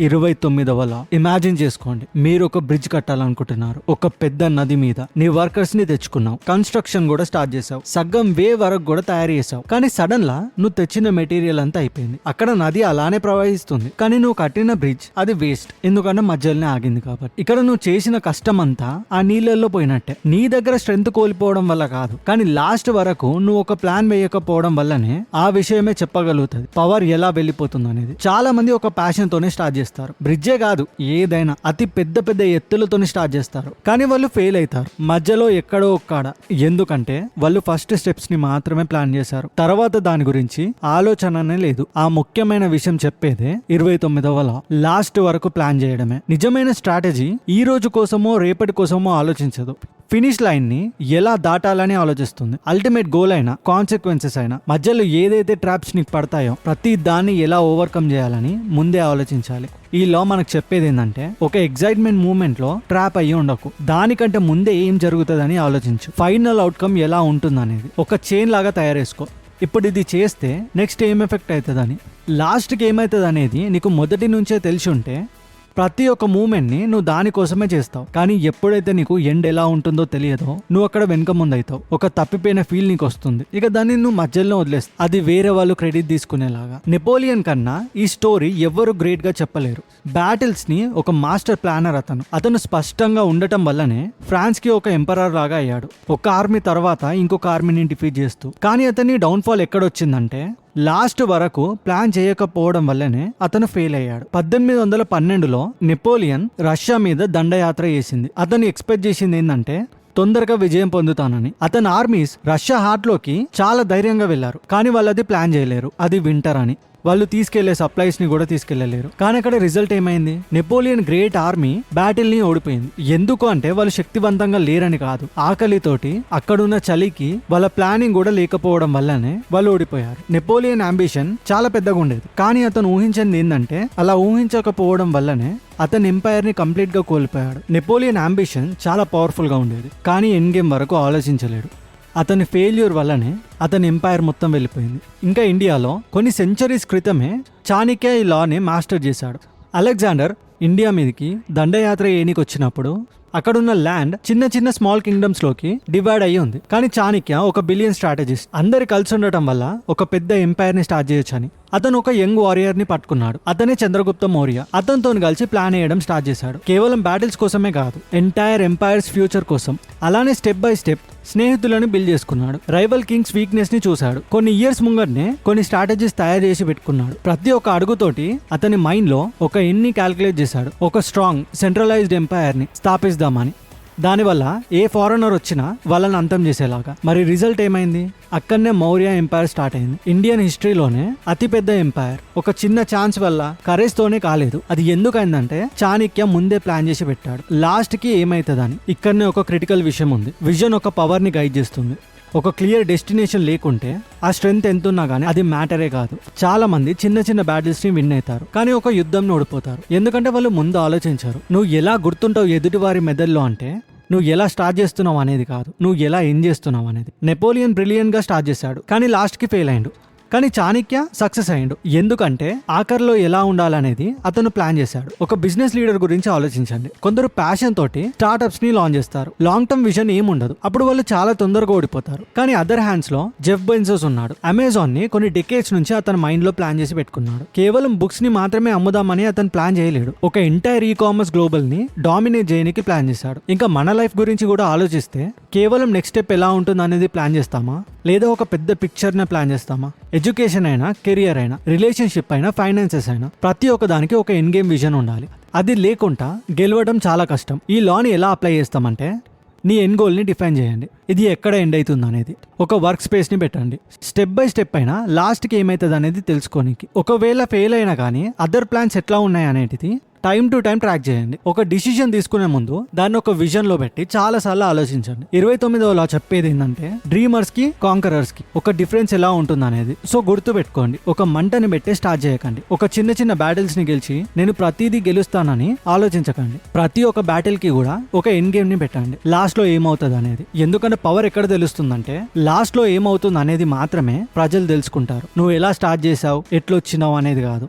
ఇరవై తొమ్మిదవ లా ఇమాజిన్ చేసుకోండి. మీరు ఒక బ్రిడ్జ్ కట్టాలనుకుంటున్నారు. ఒక పెద్ద నది మీద. నీ వర్కర్స్ని తెచ్చుకున్నావు. కన్స్ట్రక్షన్ కూడా స్టార్ట్ చేసావు. సగం వే వరకు కూడా తయారు చేసావు. కానీ సడన్ లా నువ్వు తెచ్చిన మెటీరియల్ అంతా అయిపోయింది. అక్కడ నది అలానే ప్రవహిస్తుంది. కానీ నువ్వు కట్టిన బ్రిడ్జ్ అది వేస్ట్ ఎందుకంటే మధ్యలోనే ఆగింది కాబట్టి. ఇక్కడ నువ్వు చేసిన కష్టం అంతా ఆ నీళ్ళల్లో పోయినట్టే. నీ దగ్గర స్ట్రెంత్ కోల్పోవడం వల్ల కాదు. కానీ లాస్ట్ వరకు నువ్వు ఒక ప్లాన్ వేయకపోవడం వల్లనే ఆ విషయమే చెప్పగలుగుతుంది. పవర్ ఎలా వెళ్ళిపోతుంది అనేది చాలా మంది ఒక ప్యాషన్ తోనే స్టార్ట్ చేస్తారు. బ్రిడ్జే కాదు ఏదైనా అతి పెద్ద పెద్ద ఎత్తులతోనే స్టార్ట్ చేస్తారు. కానీ వాళ్ళు ఫెయిల్ అవుతారు. మధ్యలో ఎక్కడో ఒక్కడ ఎందుకంటే వాళ్ళు ఫస్ట్ స్టెప్స్ని మాత్రమే ప్లాన్ చేశారు. తర్వాత దాని గురించి ఆలోచననే లేదు. ఆ ముఖ్యమైన విషయం చెప్పేదే ఇరవై తొమ్మిదవ లా లాస్ట్ వరకు ప్లాన్ చేయడమే. నిజమైన స్ట్రాటజీ ఈ రోజు కోసమో రేపటి కోసమో ఆలోచించదు. ఫినిష్ లైన్ని ఎలా దాటాలని ఆలోచిస్తుంది. అల్టిమేట్ గోల్ అయినా కాన్సిక్వెన్సెస్ అయినా మధ్యలో ఏదైతే ట్రాప్స్ నీకు పడతాయో ప్రతి దాన్ని ఎలా ఓవర్కమ్ చేయాలని ముందే ఆలోచించాలి. ఈ లా మనకు చెప్పేది ఏంటంటే ఒక ఎగ్జైట్మెంట్ మూమెంట్లో ట్రాప్ అయ్యి ఉండకు. దానికంటే ముందే ఏం జరుగుతుందని ఆలోచించు. ఫైనల్ అవుట్కమ్ ఎలా ఉంటుందనేది. ఒక చైన్ లాగా తయారు చేసుకో ఇప్పుడు ఇది చేస్తే నెక్స్ట్ ఏం ఎఫెక్ట్ అవుతుందని. లాస్ట్కి ఏమవుతుంది అనేది నీకు మొదటి నుంచే తెలిసి ఉంటే ప్రతి ఒక్క మూమెంట్ని నువ్వు దానికోసమే చేస్తావు. కానీ ఎప్పుడైతే నీకు ఎండ్ ఎలా ఉంటుందో తెలియదో నువ్వు అక్కడ వెనుక ముందు ఒక తప్పిపోయిన ఫీల్ నీకు వస్తుంది. ఇక దాన్ని నువ్వు మధ్యలో వదిలేస్తావు. అది వేరే వాళ్ళు క్రెడిట్ తీసుకునేలాగా. నెపోలియన్ కన్నా ఈ స్టోరీ ఎవ్వరు గ్రేట్గా చెప్పలేరు. బ్యాటిల్స్ని ఒక మాస్టర్ ప్లానర్ అతను. అతను స్పష్టంగా ఉండటం వల్లనే ఫ్రాన్స్కి ఒక ఎంపరర్ లాగా అయ్యాడు. ఒక ఆర్మీ తర్వాత ఇంకొక ఆర్మీని డిఫీట్ చేస్తూ. కానీ అతని డౌన్ఫాల్ ఎక్కడొచ్చిందంటే లాస్ట్ వరకు ప్లాన్ చేయకపోవడం వల్లనే అతను ఫెయిల్ అయ్యాడు. పద్దెనిమిది వందల పన్నెండులో నెపోలియన్ రష్యా మీద దండయాత్ర చేసింది. అతను ఎక్స్పెక్ట్ చేసింది ఏంటంటే తొందరగా విజయం పొందుతానని. అతని ఆర్మీస్ రష్యా హార్ట్లోకి చాలా ధైర్యంగా వెళ్ళారు కానీ వాళ్ళది ప్లాన్ చేయలేరు. అది వింటర్ అని. వాళ్ళు తీసుకెళ్ళే సప్లైస్ని కూడా తీసుకెళ్ళలేరు. కానీ అక్కడ రిజల్ట్ ఏమైంది? నెపోలియన్ గ్రేట్ ఆర్మీ బ్యాటిల్ని ఓడిపోయింది. ఎందుకు అంటే వాళ్ళు శక్తివంతంగా లేరని కాదు. ఆకలితోటి అక్కడున్న చలికి వాళ్ళ ప్లానింగ్ కూడా లేకపోవడం వల్లనే వాళ్ళు ఓడిపోయారు. నెపోలియన్ అంబిషన్ చాలా పెద్దగా ఉండేది. కానీ అతను ఊహించింది ఏంటంటే అలా ఊహించకపోవడం వల్లనే అతని ఎంపైర్ని కంప్లీట్గా కోల్పోయాడు. నెపోలియన్ అంబిషన్ చాలా పవర్ఫుల్గా ఉండేది. కానీ ఎండ్ గేమ్ వరకు ఆలోచించలేడు. అతని ఫెయిల్యూర్ వల్లనే అతని ఎంపైర్ మొత్తం వెళ్ళిపోయింది. ఇంకా ఇండియాలో కొన్ని సెంచరీస్ క్రితమే చాణిక్య ఈ లాని మాస్టర్ చేశాడు. అలెగ్జాండర్ ఇండియా మీదకి దండయాత్ర ఏనికి వచ్చినప్పుడు అక్కడున్న ల్యాండ్ చిన్న చిన్న స్మాల్ కింగ్డమ్స్లోకి డివైడ్ అయ్యి ఉంది. కానీ చాణిక్య ఒక బిలియన్ స్ట్రాటజిస్ట్ అందరి కలిసి ఉండటం వల్ల ఒక పెద్ద ఎంపైర్ని స్టార్ట్ చేయొచ్చని. అతను ఒక యంగ్ వారియర్ని పట్టుకున్నాడు. అతనే చంద్రగుప్త మౌర్య. అతనితో కలిసి ప్లాన్ వేయడం స్టార్ట్ చేశాడు. కేవలం బ్యాటిల్స్ కోసమే కాదు ఎంటైర్ ఎంపైర్స్ ఫ్యూచర్ కోసం. అలానే స్టెప్ బై స్టెప్ స్నేహితులను బిల్డ్ చేసుకున్నాడు. రైవల్ కింగ్స్ వీక్నెస్ని చూశాడు. కొన్ని ఇయర్స్ ముంగట్నే కొన్ని స్ట్రాటజీస్ తయారు చేసి పెట్టుకున్నాడు. ప్రతి ఒక్క అడుగుతోటి అతని మైండ్లో ఒక ఎన్ని క్యాల్కులేట్ చేశాడు. ఒక స్ట్రాంగ్ సెంట్రలైజ్డ్ ఎంపైర్ని స్థాపిద్దామని దానివల్ల ఏ ఫారెనర్ వచ్చినా వాళ్ళని అంతం చేసేలాగా. మరి రిజల్ట్ ఏమైంది? అక్కడనే మౌర్య ఎంపైర్ స్టార్ట్ అయింది. ఇండియన్ హిస్టరీలోనే అతిపెద్ద ఎంపైర్ ఒక చిన్న ఛాన్స్ వల్ల కరేజ్ తోనే కాలేదు. అది ఎందుకైందంటే చాణిక్య ముందే ప్లాన్ చేసి పెట్టాడు. లాస్ట్కి ఏమైతుందని. ఇక్కడనే ఒక క్రిటికల్ విషయం ఉంది. విజన్ ఒక పవర్ని గైడ్ చేస్తుంది. ఒక క్లియర్ డెస్టినేషన్ లేకుంటే ఆ స్ట్రెంత్ ఎంత ఉన్నా కానీ అది మ్యాటరే కాదు. చాలా మంది చిన్న చిన్న బ్యాటిల్స్ని విన్ అవుతారు. కానీ ఒక యుద్ధం ఓడిపోతారు. ఎందుకంటే వాళ్ళు ముందు ఆలోచించారు. నువ్వు ఎలా గుర్తుంటావు ఎదుటి వారి మెదడులో అంటే నువ్వు ఎలా స్టార్ట్ చేస్తున్నావు అనేది కాదు. నువ్వు ఎలా ఏం చేస్తున్నావు అనేది. నెపోలియన్ బ్రిలియన్గా స్టార్ట్ చేశాడు. కానీ లాస్ట్కి ఫెయిల్ అయ్యాడు కానీ చాణక్య సక్సెస్ అయ్యాడు. ఎందుకంటే ఆఖరిలో ఎలా ఉండాలనేది అతను ప్లాన్ చేశాడు. ఒక బిజినెస్ లీడర్ గురించి ఆలోచించండి. కొందరు ప్యాషన్ తోటి స్టార్ట్అప్స్ని లాంచ్ చేస్తారు. లాంగ్ టర్మ్ విజన్ ఏం ఉండదు. అప్పుడు వాళ్ళు చాలా తొందరగా ఓడిపోతారు. కానీ అదర్ హ్యాండ్స్లో జెఫ్ బెన్సోస్ ఉన్నాడు. అమెజాన్ని కొన్ని డెకేట్స్ నుంచి అతని మైండ్లో ప్లాన్ చేసి పెట్టుకున్నాడు. కేవలం బుక్స్ని మాత్రమే అమ్ముదామని అతను ప్లాన్ చేయలేడు. ఒక ఎంటైర్ ఈ కామర్స్ గ్లోబల్ని డామినేట్ చేయడానికి ప్లాన్ చేశాడు. ఇంకా మన లైఫ్ గురించి కూడా ఆలోచిస్తే కేవలం నెక్స్ట్ స్టెప్ ఎలా ఉంటుంది అనేది ప్లాన్ చేస్తామా? లేదా ఒక పెద్ద పిక్చర్ నే ప్లాన్ చేస్తామా? ఎడ్యుకేషన్ అయినా కెరియర్ అయినా రిలేషన్షిప్ అయినా ఫైనాన్సెస్ అయినా ప్రతి ఒక్క దానికి ఒక ఎన్ గేమ్ విజన్ ఉండాలి. అది లేకుండా గెలవడం చాలా కష్టం. ఈ లాని ఎలా అప్లై చేస్తామంటే నీ ఎన్ గోల్ని డిఫైన్ చేయండి. ఇది ఎక్కడ ఎండ్ అవుతుంది అనేది. ఒక వర్క్ స్పేస్ని పెట్టండి. స్టెప్ బై స్టెప్ అయినా లాస్ట్కి ఏమవుతుంది అనేది తెలుసుకోనికి. ఒకవేళ ఫెయిల్ అయినా కానీ అదర్ ప్లాన్స్ ఎట్లా ఉన్నాయి అనేది టైం టు టైం ట్రాక్ చేయండి. ఒక డిసిజన్ తీసుకునే ముందు దాన్ని ఒక విజన్లో పెట్టి చాలా సార్లు ఆలోచించండి. ఇరవై తొమ్మిదవ లా చెప్పేది ఏంటంటే డ్రీమర్స్కి కాంకరర్స్కి ఒక డిఫరెన్స్ ఎలా ఉంటుంది అనేది సో గుర్తు పెట్టుకోండి. ఒక మంటని పెట్టే స్టార్ట్ చేయకండి. ఒక చిన్న చిన్న బ్యాటిల్స్ని గెలిచి నేను ప్రతిదీ గెలుస్తానని ఆలోచించకండి. ప్రతి ఒక్క బ్యాటిల్కి కూడా ఒక ఎన్ గేమ్ని పెట్టండి. లాస్ట్లో ఏమవుతుంది అనేది ఎందుకంటే పవర్ ఎక్కడ తెలుస్తుందంటే లాస్ట్లో ఏమవుతుంది అనేది మాత్రమే ప్రజలు తెలుసుకుంటారు. నువ్వు ఎలా స్టార్ట్ చేసావు ఎట్లొచ్చినావు అనేది కాదు.